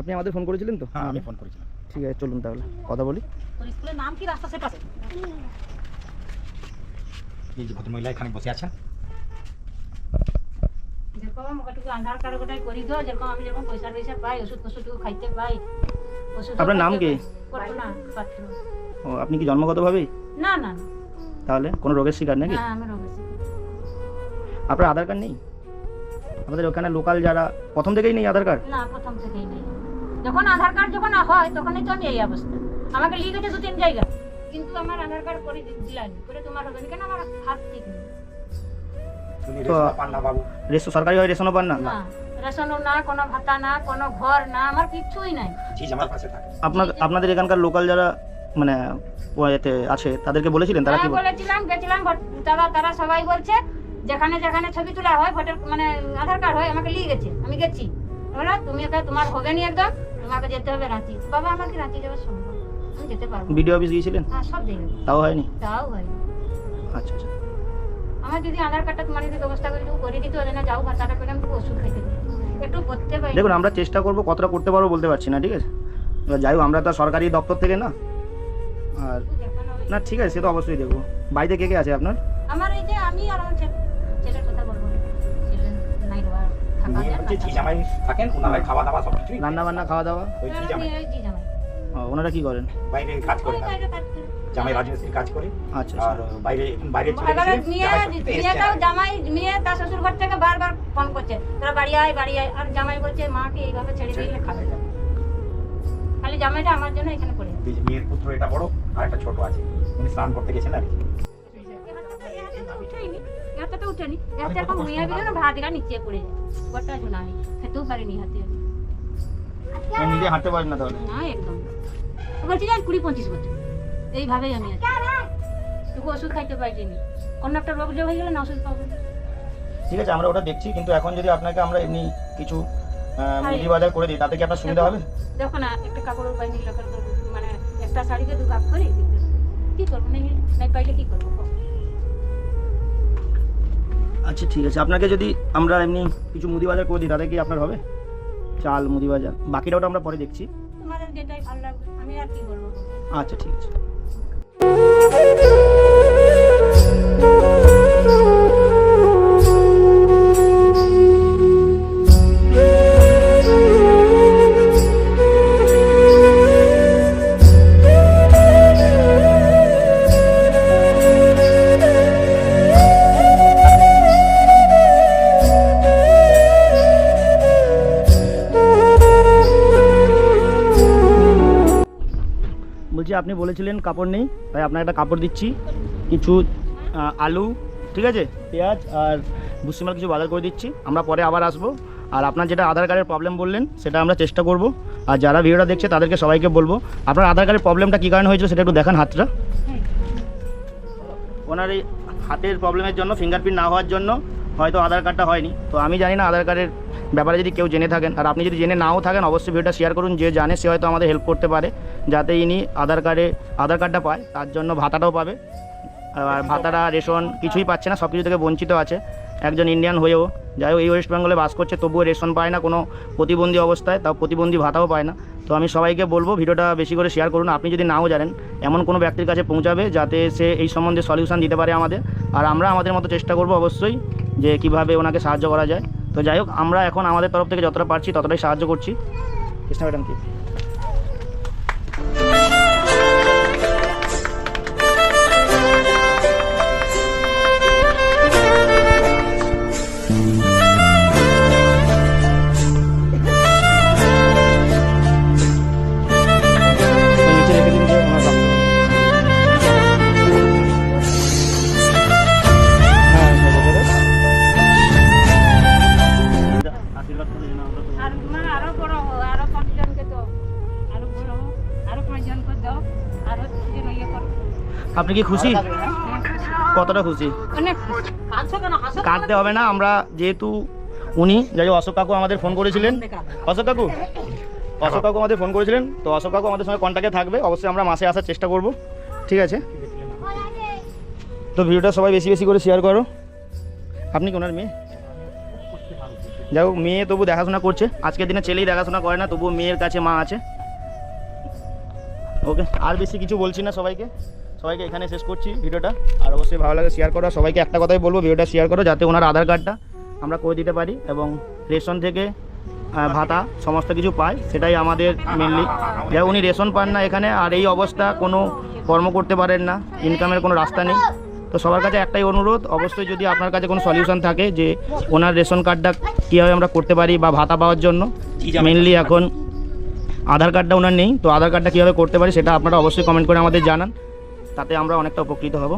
আপনি আমাদের ফোন করেছিলেন তো? হ্যাঁ আমি ফোন করেছিলাম। ঠিক আছে চলুন তাহলে কথা বলি। তোর স্কুলের নাম কি রাস্তা সে পাশে এই যে ভদ্রমহিলা এখানে বসে আছেন। যেরকম একটু আধার কার্ড গোটাই করি দিও যেরকম আমি যেরকম পয়সা পয়সা পাই ওষুধ টুকু খাইতে পাই। ওষুধ আপনার নাম কি? কল্পনা পাত্র ও আপনি কি জন্মগতভাবেই? না না না। তাহলে কোনো রোগের শিকার নাকি? হ্যাঁ আমি রমেশ আপনার আধার কার্ড নেই? আমাদের ওখানে লোকাল যারা প্রথম থেকেই নেই আধার কার্ড? না প্রথম থেকেই নেই। যখন আধার কার্ড যখন হয় তখনই তো আমি এই অবস্থা। আমাকে লিখে গেছে দু তিন জায়গা কিন্তু আমার আধার কার্ড করে দিলাম করে তোমার হবে কেন আমার হাত ঠিক নেই? তো- রেশন সরকারি হয় রেশনও পান না? না রেশনও না কোনো ভাতা না কোনো ঘর না আমার কিচ্ছুই নাই। আপনার আপনাদের এখানকার লোকাল যারা মানে এতে আছে তাদেরকে বলেছিলেন তারা কি হ্যাঁ বলেছিলাম গেছিলাম ভোট- তারা তারা সবাই বলছে যেখানে যেখানে ছবি তোলা হয় ভোটার মানে আধার কার্ড হয় আমাকে নিয়ে গেছে আমি গেছি। বলো তুমি তোমার হবে নি একদম? তোমাকে যেতে হবে রাঁচি বাবা আমার কি রাঁচি যাওয়া সম্ভব। আমি যেতে পারব না। বিডিও অফিস গিয়েছিলেন? হ্যাঁ সব জায়গায়। তাও হয়নি? তাও হয় আচ্ছা আচ্ছা। আমার যদি আধার কার্ডটা যদি ব্যবস্থা করে একটু করে দিত ওদের না যাও আমি একটু ওষুধ দিই। একটু করতে পারি। দেখুন আমরা চেষ্টা করব কতটা করতে পারব বলতে পারছি না ঠিক আছে? এবার যাই হোক আমরা তো আর সরকারি দপ্তর থেকে না। আর না ঠিক আছে সে তো অবশ্যই দেখব। বাড়িতে কে কে আছে আপনার? আমার এই যে আমি আর আমার ছেলে। না জামাই থাকেন ওনারাই খাওয়া দাওয়া সব কিছুই রান্না বান্না খাওয়া দাওয়া? ওই জি জামাই। ওনারা কি করেন? বাইরে কাজ করে ওই না। বাইরে কাজ করে। জামাই রাজমিস্ত্রি কাজ করে। আচ্ছা আর আচ্ছা বাইরে বাইরে জামাই সত্যি মেয়েটাও জামাই মেয়ে তার শ্বশুর ঘর থেকে বারবার ফোন করছে। তোরা বাড়ি আয় বাড়ি আয়। আর জামাই বলছে মাকে এইভাবে ছেড়ে দিলে খাবে না। খালি জামাইটা আমার জন্য এখানে পড়ে যে মেয়ের পুত্র এটা বড় আর একটা ছোট আছে। উনি স্নান করতে গেছেন আর কি। উঠেনি হাতে তো উঠেনি। হাতে এরকম মেয়ে গেলে না ভাত গা নিচে পড়ে যায়। গোটা ঝোলা আমি। খেতেও পারিনি হাতে। আমি। নিজে হাঁটতে পারেন না তাহলে। না একদম। বলছি যে কুড়ি পঁচিশ বছর। এইভাবেই আমি আছি। ওষুধ খাইতে পারিনি। অন্য একটা রোগ হয়ে গেলে না ওষুধ পাবো। না। ঠিক আছে আমরা ওটা দেখছি কিন্তু এখন যদি আপনাকে আমরা এমনি কিছু আহ, মুদি বাজার করে দিই তাতে কি আপনার সুবিধা হবে? দেখো না একটা কাপড়ের পাইনি লোকের মানে একটা শাড়িকে দু ভাগ করে কি করব? নাই পাইলে কি করব? আচ্ছা ঠিক আছে। আপনাকে যদি আমরা এমনি কিছু মুদি বাজার করে দিই তাতে কি আপনার হবে? চাল মুদি বাজার। বাকিটা ওটা আমরা পরে দেখছি। তোমাদের যেটাই ভালো লাগবে আমি আর কি বলব আচ্ছা ঠিক আছে। আপনি বলেছিলেন কাপড় নেই, তাই আপনাকে একটা কাপড় দিচ্ছি। কিছু আলু, ঠিক আছে? পেঁয়াজ আর ভুসিমাল কিছু বাজার করে দিচ্ছি। আমরা পরে আবার আসব। আর আপনার যেটা আধার কার্ডের প্রবলেম বললেন, সেটা আমরা চেষ্টা করব। আর যারা ভিডিওটা দেখছে, তাদেরকে সবাইকে বলব। আপনার আধার কার্ডের প্রবলেমটা কী কারণে হয়েছিল, সেটা একটু দেখান হাতটা। ওনার এই হাতের প্রবলেমের জন্য ফিঙ্গারপ্রিন্ট না হওয়ার জন্য হয়তো আধার কার্ডটা হয়নি। তো আমি জানি না আধার কার্ডের ব্যাপারে যদি কেউ জেনে থাকেন, আর আপনি যদি জেনে নাও থাকেন, অবশ্যই ভিডিওটা শেয়ার করুন, যে জানে সে হয়তো আমাদের হেল্প করতে পারে, যাতে ইনি আধার কার্ডে আধার কার্ডটা পায়, তার জন্য ভাতাটাও পাবে। আর ভাতাটা, রেশন কিছুই পাচ্ছে না সব কিছু থেকে বঞ্চিত আছে। একজন ইন্ডিয়ান হয়েও, যাই হোক, এই ওয়েস্ট বেঙ্গলে বাস করছে, তবুও রেশন পায় না, কোনো প্রতিবন্ধী অবস্থায়, তাও প্রতিবন্ধী ভাতাও পায় না। তো আমি সবাইকে বলব, ভিডিওটা বেশি করে শেয়ার করুন। আপনি যদি নাও জানেন, এমন কোনো ব্যক্তির কাছে পৌঁছাবে, যাতে সে এই সম্বন্ধে সলিউশন দিতে পারে আমাদের। আর আমরা আমাদের মতো চেষ্টা করব অবশ্যই, যে কীভাবে ওনাকে সাহায্য করা যায়। তো যাই হোক, আমরা এখন আমাদের তরফ থেকে যতটা পারছি ততটাই সাহায্য করছি। কৃষ্ণা ম্যাডাম আপনি কি খুশি? হ্যাঁ, কতটা খুশি? কাটতে হবে না আমরা যেহেতু উনি যাই হোক অশোক কাকু আমাদের ফোন করেছিলেন। অশোক কাকু? অশোক কাকু আমাদের ফোন করেছিলেন। তো অশোক কাকু আমাদের সঙ্গে কন্ট্যাক্টে থাকবে অবশ্যই আমরা মাসে আসার চেষ্টা করব। ঠিক আছে? তো ভিডিওটা সবাই বেশি বেশি করে শেয়ার করো। আপনি কি ওনার মেয়ে? যাই হোক মেয়ে তবু দেখাশোনা করছে। আজকের দিনে ছেলেই দেখাশোনা করে না তবু মেয়ের কাছে মা আছে। ওকে আর বেশি কিছু বলছি না সবাইকে। সবাইকে এখানে শেষ করছি ভিডিওটা। আর অবশ্যই ভালো লাগে শেয়ার করো। সবাইকে একটা কথাই বলব ভিডিওটা শেয়ার করো যাতে ওনার আধার কার্ডটা আমরা করে দিতে পারি এবং রেশন থেকে ভাতা সমস্ত কিছু পায় সেটাই আমাদের মেনলি হোক, উনি রেশন পান না এখানে আর এই অবস্থা কোনো কর্ম করতে পারেন না ইনকামের কোনো রাস্তা নেই। তো সবার কাছে একটাই অনুরোধ অবশ্যই যদি আপনার কাছে কোনো সলিউশন থাকে যে ওনার রেশন কার্ডটা কীভাবে আমরা করতে পারি বা ভাতা পাওয়ার জন্য মেনলি এখন আধার কার্ডটা ওনার নেই তো আধার কার্ডটা কীভাবে করতে পারি সেটা আপনারা অবশ্যই কমেন্ট করে আমাদের জানান। তাতে আমরা অনেকটা উপকৃত হব।